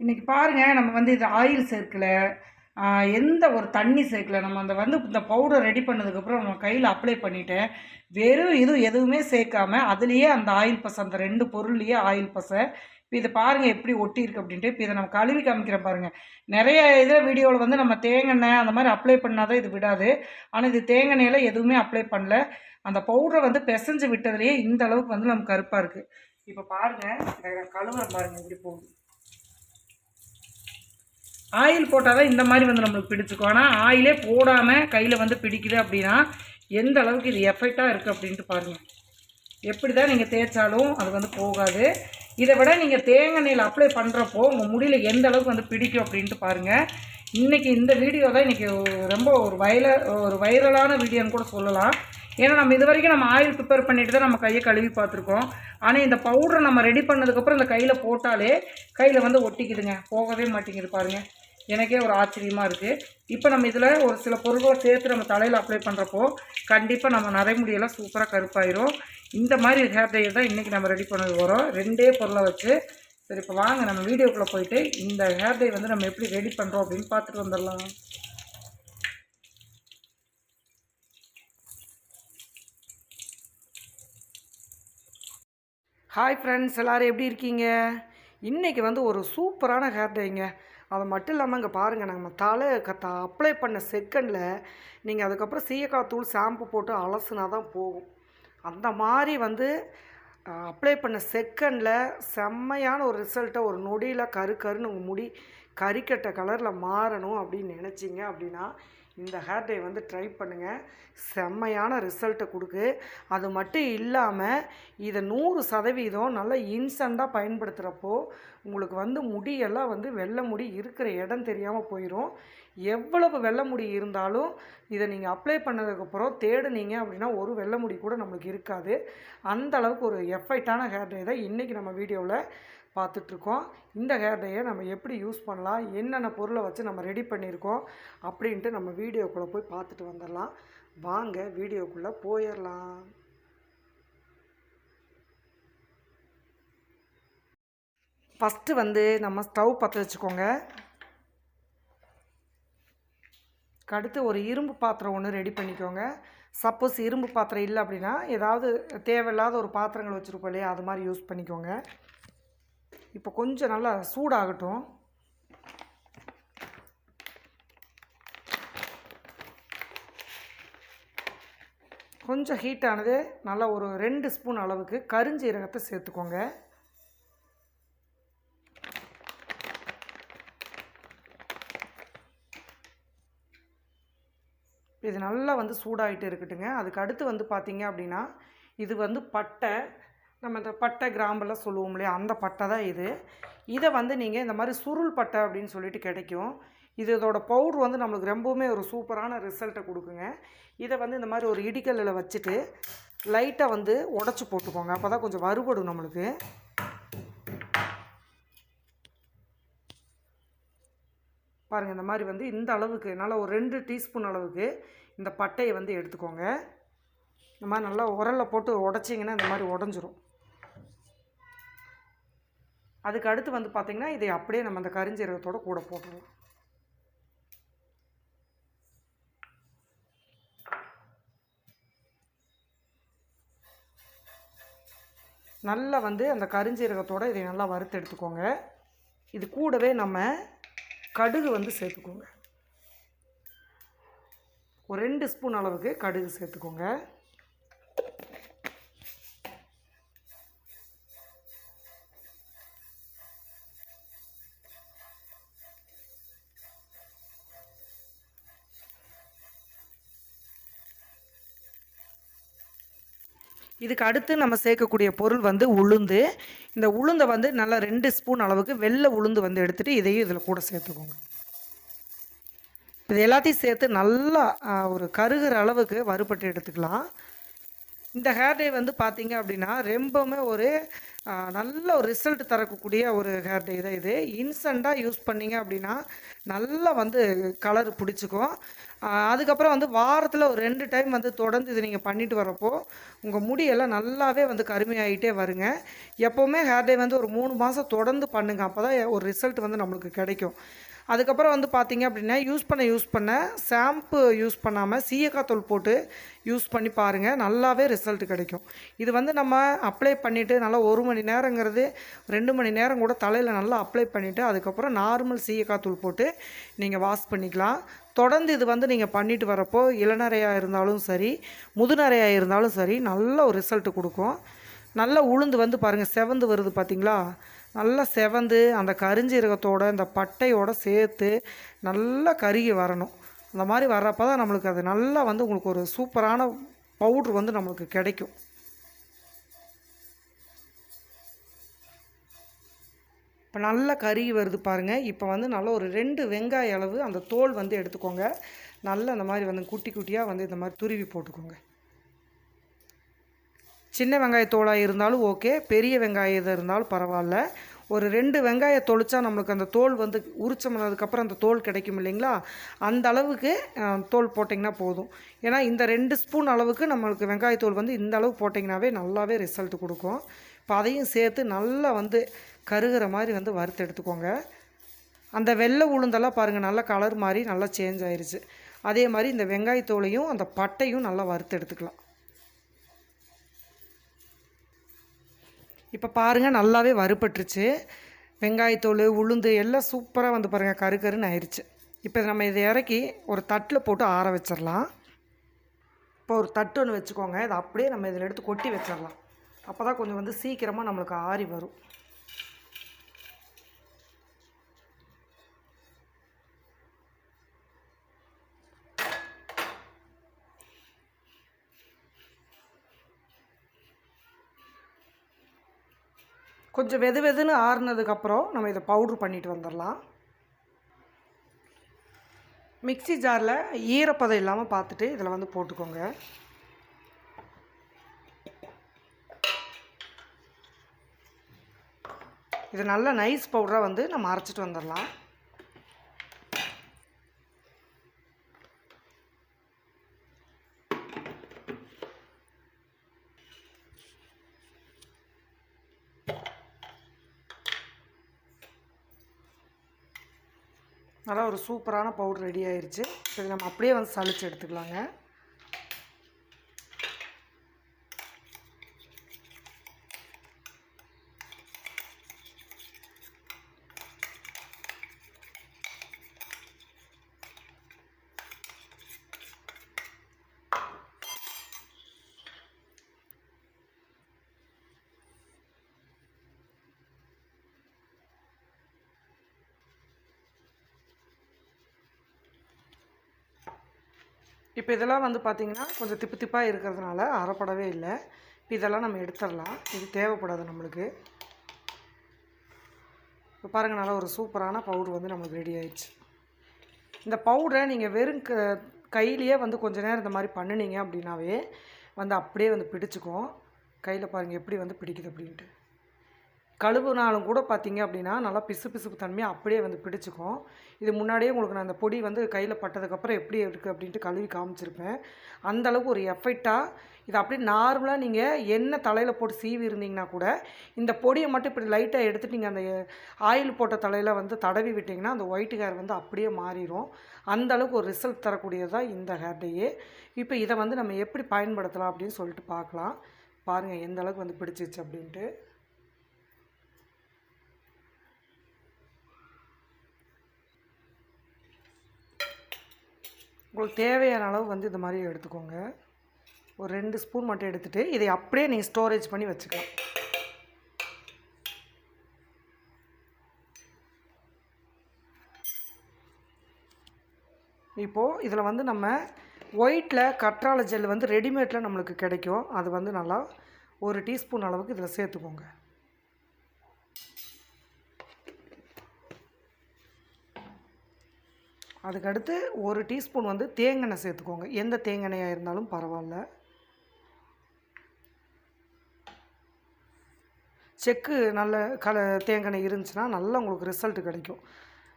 இன்றைக்கி பாருங்கள் நம்ம வந்து இது ஆயில் சேர்க்கல எந்த ஒரு தண்ணி சேர்க்கல. நம்ம அந்த வந்து இந்த பவுடர் ரெடி பண்ணதுக்கப்புறம் நம்ம கையில் அப்ளை பண்ணிவிட்டேன் வெறும் இது எதுவுமே சேர்க்காம அதுலேயே அந்த ஆயில் பசை அந்த ரெண்டு பொருள்லேயே ஆயில் பசை இப்போ இதை பாருங்கள் எப்படி ஒட்டியிருக்கு அப்படின்ட்டு. இப்போ இதை நம்ம கழுவி காமிக்கிறோம் பாருங்கள் நிறைய இதில் வீடியோவில் வந்து நம்ம தேங்காய் அந்த மாதிரி அப்ளை பண்ணாதான் இது விடாது. ஆனால் இது தேங்காய் எதுவுமே அப்ளை பண்ணல. அந்த பவுடரை வந்து பிசைஞ்சு விட்டதுலேயே இந்த அளவுக்கு வந்து நமக்கு கருப்பாக இருக்குது இப்போ பாருங்கள் கழுவுற பாருங்கள் இப்படி போகுது. ஆயில் போட்டால் தான் இந்த மாதிரி வந்து நம்மளுக்கு பிடிச்சிக்கும். ஆனால் ஆயிலே போடாமல் கையில் வந்து பிடிக்குது அப்படின்னா எந்த அளவுக்கு இது எஃபெக்டாக இருக்குது அப்படின்ட்டு பாருங்கள் எப்படி தான் நீங்கள் தேய்ச்சாலும் அது வந்து போகாது. இதை விட நீங்கள் தேங்காய் எண்ணெயில் அப்ளை பண்ணுறப்போ உங்கள் முடியல எந்த அளவுக்கு வந்து பிடிக்கும் அப்படின்ட்டு பாருங்கள் இன்றைக்கி இந்த வீடியோ தான் இன்றைக்கி ரொம்ப ஒரு வைல ஒரு வைரலான வீடியோன்னு கூட சொல்லலாம். ஏன்னா நம்ம இது வரைக்கும் நம்ம ஆயில் ப்ரிப்பேர் பண்ணிட்டு தான் நம்ம கையை கழுவி பார்த்துருக்கோம். ஆனால் இந்த பவுடரை நம்ம ரெடி பண்ணதுக்கப்புறம் இந்த கையில் போட்டாலே கையில் வந்து ஒட்டிக்குதுங்க. போகவே மாட்டேங்குது பாருங்கள் எனக்கே ஒரு ஆச்சரியமாக இருக்குது இப்போ நம்ம இதில் ஒரு சில பொருட்களை சேர்த்து நம்ம தலையில் அப்ளை பண்ணுறப்போ கண்டிப்பாக நம்ம நரைமுடியெல்லாம் சூப்பராக கருப்பாயிரும். இந்த மாதிரி ஹேர் டையர் தான் இன்றைக்கி நம்ம ரெடி பண்ணது வரோம் ரெண்டே பொருளை வச்சு. சரி இப்போ வாங்க நம்ம வீடியோக்குள்ளே போயிட்டு இந்த ஹேர் டை வந்து நம்ம எப்படி ரெடி பண்ணுறோம் அப்படின்னு பார்த்துட்டு வந்துடலாம். ஹாய் ஃப்ரெண்ட்ஸ் எல்லோரும் எப்படி இருக்கீங்க? இன்றைக்கி வந்து ஒரு சூப்பரான ஹேர் டேங்க அது மட்டும் இல்லாமல் இங்கே பாருங்கள் நம்ம தலை கத்த அப்ளை பண்ண செகண்டில் நீங்கள் அதுக்கப்புறம் சீயக்காய் தூள் ஷாம்பு போட்டு அலசுனா தான் போகும். அந்த மாதிரி வந்து அப்ளை பண்ண செகண்டில் செம்மையான ஒரு ரிசல்ட்டை ஒரு நொடியில் கரு கருன்னு உங்கள் முடி கறிக்கட்ட கலரில் மாறணும் அப்படின்னு நினச்சிங்க அப்படின்னா இந்த ஹேர் டை வந்து ட்ரை பண்ணுங்கள் செம்மையான ரிசல்ட்டை கொடுக்கு. அது மட்டும் இல்லாமல் இதை நூறு சதவீதம் நல்லா இன்ஸ்டண்ட்டாக பயன்படுத்துகிறப்போ உங்களுக்கு வந்து முடியெல்லாம் வந்து வெள்ளை முடி இருக்கிற இடம் தெரியாமல் போயிடும் எவ்வளவு வெள்ளை முடி இருந்தாலும் இதை நீங்கள் அப்ளை பண்ணதுக்கப்புறம் தேடுனீங்க அப்படின்னா ஒரு வெள்ளை முடி கூட நம்மளுக்கு இருக்காது. அந்த அளவுக்கு ஒரு எஃபெக்டான ஹேர் டை தான் இன்றைக்கி நம்ம வீடியோவில் பார்த்துட்ருக்கோம் இந்த ஹேர் டையை நம்ம எப்படி யூஸ் பண்ணலாம்? என்னென்ன பொருளை வச்சு நம்ம ரெடி பண்ணியிருக்கோம்? அப்படின்ட்டு நம்ம வீடியோக்குள்ளே போய் பார்த்துட்டு வந்துடலாம். வாங்க வீடியோக்குள்ளே போயிடலாம். ஃபஸ்ட்டு வந்து நம்ம ஸ்டவ் பற்ற வச்சுக்கோங்க. அடுத்து ஒரு இரும்பு பாத்திரம் ஒன்று ரெடி பண்ணிக்கோங்க. சப்போஸ் இரும்பு பாத்திரம் இல்லை அப்படின்னா ஏதாவது தேவையில்லாத ஒரு பாத்திரங்கள் வச்சுருப்போம் இல்லையா அது மாதிரி யூஸ் பண்ணிக்கோங்க. இப்போ கொஞ்சம் நல்லா சூடாகட்டும். கொஞ்சம் ஹீட்டானது நல்லா ஒரு ரெண்டு ஸ்பூன் அளவுக்கு கருஞ்சீரகத்தை சேர்த்துக்கோங்க. இது நல்லா வந்து சூடாகிட்டு இருக்கட்டுங்க. அதுக்கு அடுத்து வந்து பார்த்திங்க அப்படின்னா இது வந்து பட்டை. நம்ம இந்த பட்டை கிராம்பெல்லாம் சொல்லுவோம் இல்லையா? அந்த பட்டை தான் இது. இதை வந்து நீங்கள் இந்த மாதிரி சுருள் பட்டை அப்படின்னு சொல்லிட்டு கிடைக்கும். இது இதோட பவுட்ரு வந்து நம்மளுக்கு ரொம்பவுமே ஒரு சூப்பரான ரிசல்ட்டை கொடுக்குங்க. இதை வந்து இந்த மாதிரி ஒரு இடிக்கல்லில் வச்சுட்டு லைட்டாக வந்து உடச்சி போட்டுக்கோங்க. அப்போ தான் கொஞ்சம் வறுபடும் நம்மளுக்கு. பாருங்கள் இந்த மாதிரி வந்து இந்த அளவுக்கு நல்லா ஒரு ரெண்டு டீஸ்பூன் அளவுக்கு இந்த பட்டையை வந்து எடுத்துக்கோங்க. இந்த மாதிரி நல்லா உரலில் போட்டு உடச்சிங்கன்னா இந்த மாதிரி உடஞ்சிரும். அதுக்கு அடுத்து வந்து பார்த்திங்கன்னா இதை அப்படியே நம்ம அந்த கரிஞ்சீரகத்தோட கூட போட்டுருவோம். நல்லா வந்து அந்த கரிஞ்சீரகத்தோட இதை நல்லா வறுத்து எடுத்துக்கோங்க. இது கூடவே நம்ம கடுகு வந்து சேர்த்துக்கோங்க. ஒரு ரெண்டு ஸ்பூன் அளவுக்கு கடுகு சேர்த்துக்கோங்க. இதுக்கு அடுத்து நம்ம சேர்க்கக்கூடிய பொருள் வந்து உளுந்து. இந்த உளுந்தை வந்து நல்லா ரெண்டு ஸ்பூன் அளவுக்கு வெள்ளை உளுந்து வந்து எடுத்துகிட்டு இதையும் இதில் கூட சேர்த்துக்கோங்க. இது எல்லாத்தையும் சேர்த்து நல்லா ஒரு கருகிற அளவுக்கு வறுபட்டு எடுத்துக்கலாம். இந்த ஹேர் டே வந்து பார்த்தீங்க அப்படின்னா ரொம்பவுமே ஒரு நல்ல ஒரு ரிசல்ட் தரக்கூடிய ஒரு ஹேர் டே தான் இது. இன்ஸ்டண்ட்டாக யூஸ் பண்ணீங்க அப்படின்னா நல்லா வந்து கலர் பிடிச்சிக்கும். அதுக்கப்புறம் வந்து வாரத்தில் ஒரு ரெண்டு டைம் வந்து தொடர்ந்து இது நீங்கள் பண்ணிட்டு வரப்போ உங்கள் முடியெல்லாம் நல்லாவே வந்து கருமையாயிட்டே வருங்க. எப்போவுமே ஹேர் டே வந்து ஒரு மூணு மாதம் தொடர்ந்து பண்ணுங்க. அப்போ தான் ஒரு ரிசல்ட் வந்து நம்மளுக்கு கிடைக்கும். அதுக்கப்புறம் வந்து பார்த்திங்க அப்படின்னா யூஸ் பண்ண யூஸ் பண்ண ஷாம்பு யூஸ் பண்ணாமல் சீயக்காய் தூள் போட்டு யூஸ் பண்ணி பாருங்கள் நல்லாவே ரிசல்ட் கிடைக்கும். இது வந்து நம்ம அப்ளை பண்ணிவிட்டு நல்லா ஒரு மணி நேரங்கிறது ரெண்டு மணி நேரம் கூட தலையில் நல்லா அப்ளை பண்ணிவிட்டு அதுக்கப்புறம் நார்மல் சீயக்காய் தூள் போட்டு நீங்கள் வாஷ் பண்ணிக்கலாம். தொடர்ந்து இது வந்து நீங்கள் பண்ணிட்டு வரப்போ இளநரையாக இருந்தாலும் சரி முதுநரையாக இருந்தாலும் சரி நல்ல ஒரு ரிசல்ட் கொடுக்கும். நல்ல உளுந்து வந்து பாருங்கள் செவந்து வருது பார்த்தீங்களா நல்லா செவந்து அந்த கரிஞ்சீரகத்தோட இந்த பட்டையோட சேர்த்து நல்லா கருகி வரணும். அந்த மாதிரி வர்றப்ப தான் நம்மளுக்கு அது நல்லா வந்து உங்களுக்கு ஒரு சூப்பரான பவுட்ரு வந்து நம்மளுக்கு கிடைக்கும். இப்போ நல்லா கருகி வருது பாருங்கள் இப்போ வந்து நல்லா ஒரு ரெண்டு வெங்காய அளவு அந்த தோல் வந்து எடுத்துக்கோங்க. நல்லா அந்த மாதிரி வந்து குட்டி குட்டியாக வந்து இந்த மாதிரி துருவி போட்டுக்கோங்க. சின்ன வெங்காயத்தோலாக இருந்தாலும் ஓகே பெரிய வெங்காயம் இருந்தாலும் பரவாயில்ல. ஒரு ரெண்டு வெங்காயம் தொளிச்சா நம்மளுக்கு அந்த தோல் வந்து உரிச்சம்னதுக்கப்புறம் அந்த தோல் கிடைக்கும் இல்லைங்களா? அந்த அளவுக்கு தோல் போட்டிங்கன்னா போதும். ஏன்னா இந்த ரெண்டு ஸ்பூன் அளவுக்கு நம்மளுக்கு வெங்காயத்தோல் வந்து இந்த அளவு போட்டிங்கனாவே நல்லாவே ரிசல்ட் கொடுக்கும். இப்போ அதையும் சேர்த்து நல்லா வந்து கருகிற மாதிரி வந்து வறுத்து எடுத்துக்கோங்க. அந்த வெள்ளை உளுந்தெல்லாம் பாருங்கள் நல்லா கலர் மாதிரி நல்லா சேஞ்ச் ஆயிடுச்சு அதே மாதிரி இந்த வெங்காயத்தோலையும் அந்த பட்டையும் நல்லா வறுத்து எடுத்துக்கலாம். இப்போ பாருங்கள் நல்லாவே வறுபட்டுருச்சு. வெங்காயத்தோல் உளுந்து எல்லாம் சூப்பராக வந்து பாருங்கள் கரு கருன்னு ஆயிடுச்சு இப்போ நம்ம இதை இறக்கி ஒரு தட்டில் போட்டு ஆற வச்சிடலாம் இப்போ ஒரு தட்டு ஒன்று வச்சுக்கோங்க. இதை அப்படியே நம்ம இதில் எடுத்து கொட்டி வச்சிடலாம் அப்போ தான் கொஞ்சம் வந்து சீக்கிரமாக நம்மளுக்கு ஆறி வரும். கொஞ்சம் வெது வெதுன்னு ஆறுனதுக்கப்புறம் நம்ம இதை பவுட்ரு பண்ணிட்டு வந்துடலாம். மிக்ஸி ஜாரில் ஈரப்பதம் இல்லாமல் பார்த்துட்டு இதில் வந்து போட்டுக்கோங்க. இது நல்ல நைஸ் பவுடராக வந்து நம்ம அரைச்சிட்டு வந்துடலாம். நல்லா ஒரு சூப்பரான பவுடர் ரெடி ஆயிடுச்சு இப்போ நம்ம அப்படியே வந்து சளிச்சு எடுத்துக்கலாங்க. இப்போ இதெல்லாம் வந்து பார்த்திங்கன்னா கொஞ்சம் திப்பு திப்பாக இருக்கிறதுனால அறப்படவே இல்லை. இப்போ இதெல்லாம் நம்ம எடுத்துடலாம். இது தேவைப்படாது நம்மளுக்கு. இப்போ பாருங்கள் நல்லா ஒரு சூப்பரான பவுடர் வந்து நம்மளுக்கு ரெடி ஆயிடுச்சு. இந்த பவுடரை நீங்கள் வெறும் க கையிலேயே வந்து கொஞ்சம் நேரம் இந்த மாதிரி பண்ணுனீங்க அப்படின்னாவே வந்து அப்படியே வந்து பிடிச்சிக்கும். கையில் பாருங்கள் எப்படி வந்து பிடிக்குது அப்படின்ட்டு. கழுவுனாலும் கூட பார்த்தீங்க அப்படின்னா நல்லா பிசு பிசுப்பு தன்மையாக அப்படியே வந்து பிடிச்சிக்கும். இது முன்னாடியே உங்களுக்கு நான் அந்த பொடி வந்து கையில் பட்டதுக்கப்புறம் எப்படி இருக்குது அப்படின்ட்டு கழுவி காமிச்சிருப்பேன். அந்தளவுக்கு ஒரு எஃபெக்டாக இது அப்படியே நார்மலாக நீங்கள் எண்ணெய் தலையில் போட்டு சீவி இருந்தீங்கன்னா கூட இந்த பொடியை மட்டும் இப்படி லைட்டாக எடுத்து நீங்கள் அந்த ஆயில் போட்ட தலையில் வந்து தடவி விட்டிங்கன்னா அந்த ஒயிட் ஹேர் வந்து அப்படியே மாறிடும் அந்தளவுக்கு ஒரு ரிசல்ட் தரக்கூடியதாக இந்த ஹேர் டேயே இப்போ இதை வந்து நம்ம எப்படி பயன்படுத்தலாம் அப்படின்னு சொல்லிட்டு பார்க்கலாம். பாருங்கள் எந்த அளவுக்கு வந்து பிடிச்சிச்சு அப்படின்ட்டு. உங்களுக்கு தேவையான அளவு வந்து இந்த மாதிரி எடுத்துக்கோங்க. ஒரு ரெண்டு ஸ்பூன் மட்டும் எடுத்துகிட்டு இதை அப்படியே நீங்கள் ஸ்டோரேஜ் பண்ணி வச்சுக்கலாம் இப்போது இதில் வந்து நம்ம ஒயிட்டில் கற்றாழை ஜெல் வந்து ரெடிமேடில் நம்மளுக்கு கிடைக்கும். அது வந்து நல்லா ஒரு டீஸ்பூன் அளவுக்கு இதில் சேர்த்துக்கோங்க. அதுக்கடுத்து ஒரு டீஸ்பூன் வந்து தேங்கெண்ணெய் சேர்த்துக்கோங்க. எந்த தேங்கெண்ணெயாக இருந்தாலும் பரவாயில்ல. செக்கு நல்ல கல தேங்கெண்ணெய் இருந்துச்சுன்னா நல்லா உங்களுக்கு ரிசல்ட் கிடைக்கும்.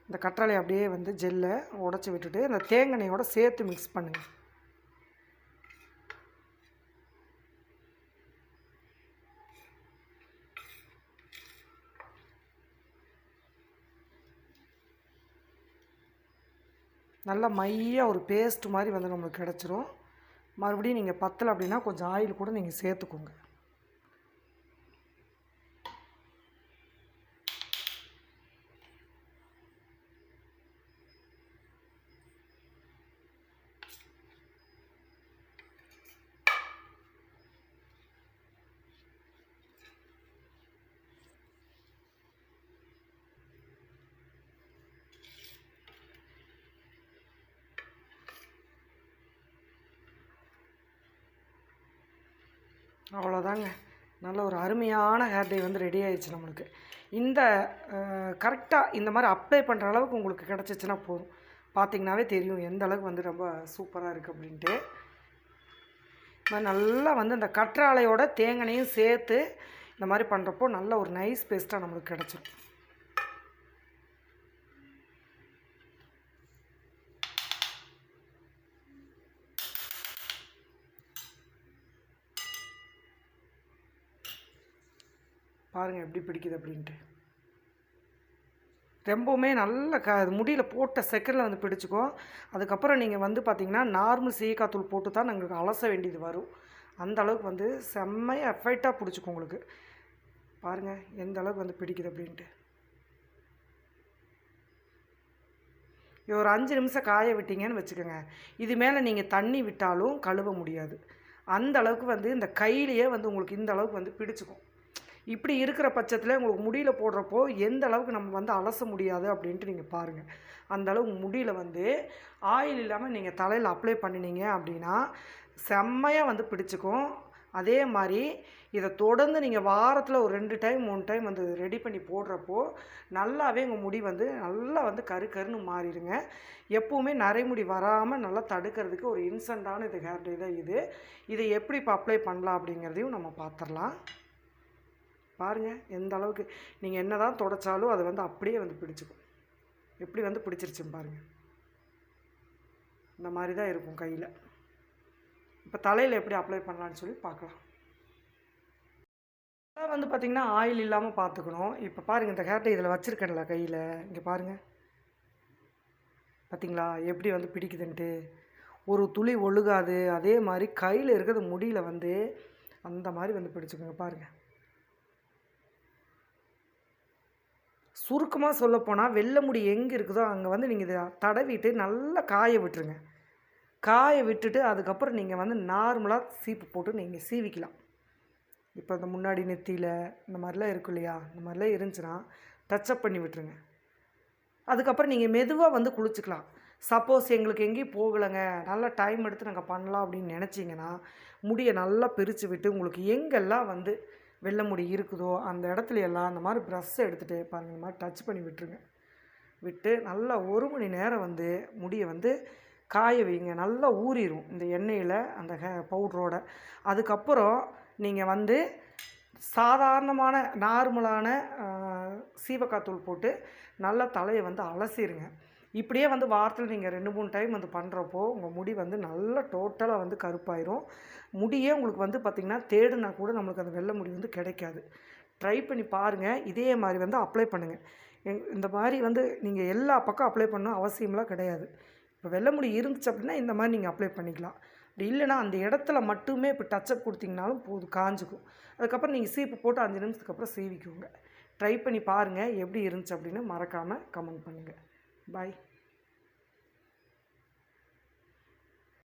இந்த கற்றாழை அப்படியே வந்து ஜெல்லை உடச்சி விட்டுட்டு இந்த தேங்கெண்ணையோட சேர்த்து மிக்ஸ் பண்ணுங்கள் நல்லா மையாக ஒரு பேஸ்ட் மாதிரி வந்து நம்மளுக்கு கிடச்சிரும். மறுபடியும் நீங்கள் பத்தலை அப்படின்னா கொஞ்சம் ஆயில் கூட நீங்கள் சேர்த்துக்கோங்க. அவ்வளோதாங்க. நல்ல ஒரு அருமையான ஹேர் டே வந்து ரெடி ஆயிடுச்சு நம்மளுக்கு. இந்த கரெக்டாக இந்த மாதிரி அப்ளை பண்ணுற அளவுக்கு உங்களுக்கு கிடச்சிச்சின்னா போதும். பார்த்திங்கனாவே தெரியும் எந்த அளவுக்கு வந்து ரொம்ப சூப்பராக இருக்குது அப்படின்ட்டு. இந்த நல்லா வந்து இந்த கற்றாழையோட தேங்கானையும் சேர்த்து இந்த மாதிரி பண்ணுறப்போ நல்ல ஒரு நைஸ் பேஸ்ட்டாக நம்மளுக்கு கிடச்சிரும். பாருங்கள் எப்படி பிடிக்குது அப்படின்ட்டு. ரொம்பவுமே நல்ல க முடியில் போட்ட செகண்டில் வந்து பிடிச்சிக்கும் அதுக்கப்புறம் நீங்கள் வந்து பார்த்திங்கன்னா நார்மல் சீக்காத்தூள் போட்டு தான் எங்களுக்கு அலச வேண்டியது வரும். அந்த அளவுக்கு வந்து செம்மையாக எஃபெக்டாக பிடிச்சிக்கும் உங்களுக்கு. பாருங்கள் எந்த அளவுக்கு வந்து பிடிக்குது அப்படின்ட்டு. ஒரு அஞ்சு நிமிஷம் காய விட்டீங்கன்னு வச்சுக்கோங்க. இது மேலே நீங்கள் தண்ணி விட்டாலும் கழுவ முடியாது. அந்த அளவுக்கு வந்து இந்த கையிலேயே வந்து உங்களுக்கு இந்த அளவுக்கு வந்து பிடிச்சிக்கும். இப்படி இருக்கிற பட்சத்தில் உங்களுக்கு முடியில் போடுறப்போ எந்த அளவுக்கு நம்ம வந்து அலச முடியாது அப்படின்ட்டு நீங்கள் பாருங்கள் அந்தளவுக்கு முடியில் வந்து ஆயில் இல்லாமல் நீங்கள் தலையில் அப்ளை பண்ணினீங்க அப்படின்னா செம்மையாக வந்து பிடிச்சிக்கும். அதே மாதிரி இதை தொடர்ந்து நீங்கள் வாரத்தில் ஒரு ரெண்டு டைம் மூணு டைம் வந்து ரெடி பண்ணி போடுறப்போ நல்லாவே உங்கள் முடி வந்து நல்லா வந்து கரு கருன்னு மாறிடுங்க. எப்போவுமே நரைமுடி வராமல் நல்லா தடுக்கிறதுக்கு ஒரு இன்ஸ்டண்ட்டான இது ஹேர் டே தான் இது. இதை எப்படி இப்போ அப்ளை பண்ணலாம் அப்படிங்கிறதையும் நம்ம பார்த்துடலாம் பாருங்கள் எந்த அளவுக்கு நீங்கள் என்ன தான் தொடச்சாலும் அது வந்து அப்படியே வந்து பிடிச்சிக்கும். எப்படி வந்து பிடிச்சிருச்சுன்னு பாருங்கள் இந்த மாதிரி தான் இருக்கும் கையில். இப்போ தலையில் எப்படி அப்ளை பண்ணலான்னு சொல்லி பார்க்கலாம். வந்து பார்த்திங்கன்னா ஆயில் இல்லாமல் பார்த்துக்கணும். இப்போ பாருங்கள் இந்த ஹேர்டை இதில் வச்சுருக்கேன்ல கையில். இங்கே பாருங்கள் பார்த்திங்களா எப்படி வந்து பிடிக்குதுன்ட்டு. ஒரு துளி ஒழுகாது. அதே மாதிரி கையில் இருக்கிறது முடியில் வந்து அந்த மாதிரி வந்து பிடிச்சிக்கோங்க பாருங்கள் சுருக்கமாக சொல்லப்போனால் வெள்ளை முடி எங்கே இருக்குதோ அங்கே வந்து நீங்கள் இதை தடவிட்டு நல்லா காய விட்டுருங்க. காய விட்டுட்டு அதுக்கப்புறம் நீங்கள் வந்து நார்மலாக சீப்பு போட்டு நீங்கள் சீவிக்கலாம். இப்போ இந்த முன்னாடி நெத்தியில் இந்த மாதிரிலாம் இருக்கும் இல்லையா? இந்த மாதிரிலாம் இருந்துச்சுன்னா டச்சப் பண்ணி விட்டுருங்க. அதுக்கப்புறம் நீங்கள் மெதுவாக வந்து குளிச்சுக்கலாம். சப்போஸ் எங்களுக்கு எங்கேயும் போகலைங்க நல்லா டைம் எடுத்து நாங்கள் பண்ணலாம் அப்படின்னு நினச்சிங்கன்னா முடியை நல்லா பிரித்து விட்டு உங்களுக்கு எங்கெல்லாம் வந்து வெள்ளை முடி இருக்குதோ அந்த இடத்துல எல்லாம் அந்த மாதிரி ப்ரஷ்ஷை எடுத்துகிட்டு பாருங்கள் இந்த மாதிரி டச் பண்ணி விட்டுருங்க. விட்டு நல்லா ஒரு மணி நேரம் வந்து முடியை வந்து காய வைங்க. நல்லா ஊறிடும் இந்த எண்ணெயில் அந்த ஹே பவுட்ரோட அதுக்கப்புறம் நீங்கள் வந்து சாதாரணமான நார்மலான சீவக்காத்தூள் போட்டு நல்லா தலையை வந்து அலசிடுங்க இப்படியே வந்து வாரத்தில் நீங்கள் ரெண்டு மூணு டைம் வந்து பண்ணுறப்போ உங்கள் முடி வந்து நல்லா டோட்டலாக வந்து கருப்பாயிரும். முடியே உங்களுக்கு வந்து பார்த்திங்கன்னா தேடுனா கூட நம்மளுக்கு அந்த வெள்ளை முடி வந்து கிடைக்காது. ட்ரை பண்ணி பாருங்கள் இதே மாதிரி வந்து அப்ளை பண்ணுங்கள் எங் இந்த மாதிரி வந்து நீங்கள் எல்லா பக்கம் அப்ளை பண்ணணும் அவசியம்லாம் கிடையாது. இப்போ வெள்ளை முடி இருந்துச்சு அப்படின்னா இந்த மாதிரி நீங்கள் அப்ளை பண்ணிக்கலாம். அப்படி இல்லைனா அந்த இடத்துல மட்டுமே இப்போ டச்சப் கொடுத்தீங்கனாலும் போதும் காஞ்சிக்கும். அதுக்கப்புறம் நீங்கள் சீப்பு போட்டு அஞ்சு நிமிஷத்துக்கு அப்புறம் சீவிக்குவோங்க ட்ரை பண்ணி பாருங்கள் எப்படி இருந்துச்சு அப்படின்னு மறக்காமல் கமெண்ட் பண்ணுங்கள் பாய்